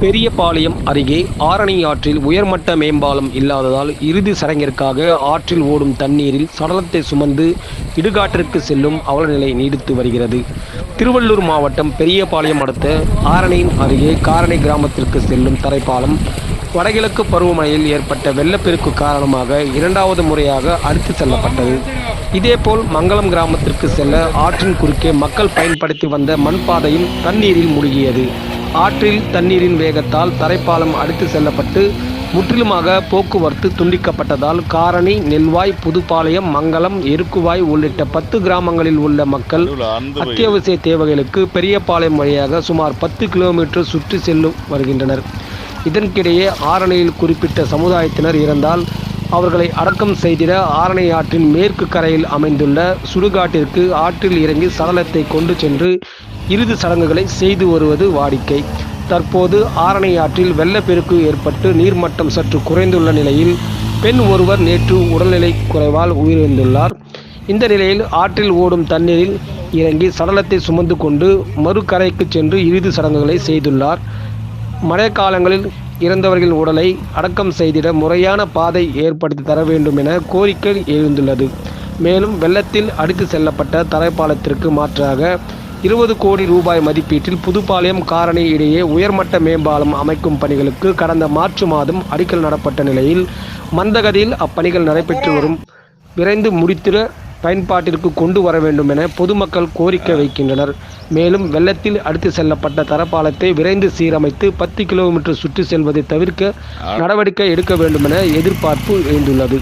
பெரியபாளையம் அருகே ஆரணி ஆற்றில் உயர்மட்ட மேம்பாலம் இல்லாததால் இறுதி சடங்கிற்காக ஆற்றில் ஓடும் தண்ணீரில் சடலத்தை சுமந்து இடுகாட்டிற்கு செல்லும் அவலநிலை நீடித்து வருகிறது. திருவள்ளூர் மாவட்டம் பெரியபாளையம் அடுத்த ஆரணியின் அருகே காரணை கிராமத்திற்கு செல்லும் தரைப்பாலம் வடகிழக்கு பருவமழையில் ஏற்பட்ட வெள்ளப்பெருக்கு காரணமாக இரண்டாவது முறையாக அடித்து செல்லப்பட்டது இதேபோல் மங்களம் கிராமத்திற்கு செல்ல ஆற்றின் குறுக்கே மக்கள் பயன்படுத்தி வந்த மண்பாதையும் தண்ணீரில் மூழ்கியது. ஆற்றில் தண்ணீரின் வேகத்தால் தரைப்பாலம் அடித்து செல்லப்பட்டு முற்றிலுமாக போக்குவரத்து துண்டிக்கப்பட்டதால் காரணி நெல்வாய் புதுப்பாளையம் மங்களம் எருக்குவாய் உள்ளிட்ட பத்து கிராமங்களில் உள்ள மக்கள் அத்தியாவசிய தேவைகளுக்கு பெரியபாளையம் வழியாக சுமார் பத்து கிலோமீட்டர் சுற்றி செல்லும் வருகின்றனர். இதற்கிடையே ஆரணியில் குறிப்பிட்ட சமுதாயத்தினர் இருந்தால் அவர்களை அடக்கம் செய்திட ஆரணை ஆற்றின் மேற்கு கரையில் அமைந்துள்ள சுடுகாட்டிற்கு ஆற்றில் இறங்கி சடலத்தை கொண்டு சென்று இறுதி சடங்குகளை செய்து வருவது வாடிக்கை. தற்போது ஆரணை ஆற்றில் வெள்ளப்பெருக்கு ஏற்பட்டு நீர்மட்டம் சற்று குறைந்துள்ள நிலையில் பெண் ஒருவர் நேற்று உடல்நிலை குறைவால் உயிரிழந்துள்ளார். இந்த நிலையில் ஆற்றில் ஓடும் தண்ணீரில் இறங்கி சடலத்தை சுமந்து கொண்டு மறுகரைக்கு சென்று இறுதி சடங்குகளை செய்துள்ளார். மழைக்காலங்களில் இறந்தவர்களின் உடலை அடக்கம் செய்திட முறையான பாதை ஏற்படுத்தி தர வேண்டும் என கோரிக்கை எழுந்துள்ளது. மேலும் வெள்ளத்தில் அடித்து செல்லப்பட்ட தரைப்பாலத்திற்கு மாற்றாக இருபது கோடி ரூபாய் மதிப்பீட்டில் புதுப்பாளையம் காரணி இடையே உயர்மட்ட மேம்பாலம் அமைக்கும் பணிகளுக்கு கடந்த மார்ச் மாதம் அடிக்கல் நடப்பட்ட நிலையில் மந்தகதியில் அப்பணிகள் நடைபெற்று வரும். விரைந்து முடித்திட பயன்பாட்டிற்கு கொண்டு வர வேண்டும் என பொதுமக்கள் கோரிக்கை வைக்கின்றனர். மேலும் வெள்ளத்தில் அடுத்து செல்லப்பட்ட தரப்பாலத்தை விரைந்து சீரமைத்து பத்து கிலோமீட்டர் சுற்றி செல்வதை தவிர்க்க நடவடிக்கை எடுக்க வேண்டும் என எதிர்பார்ப்பு எழுந்துள்ளது.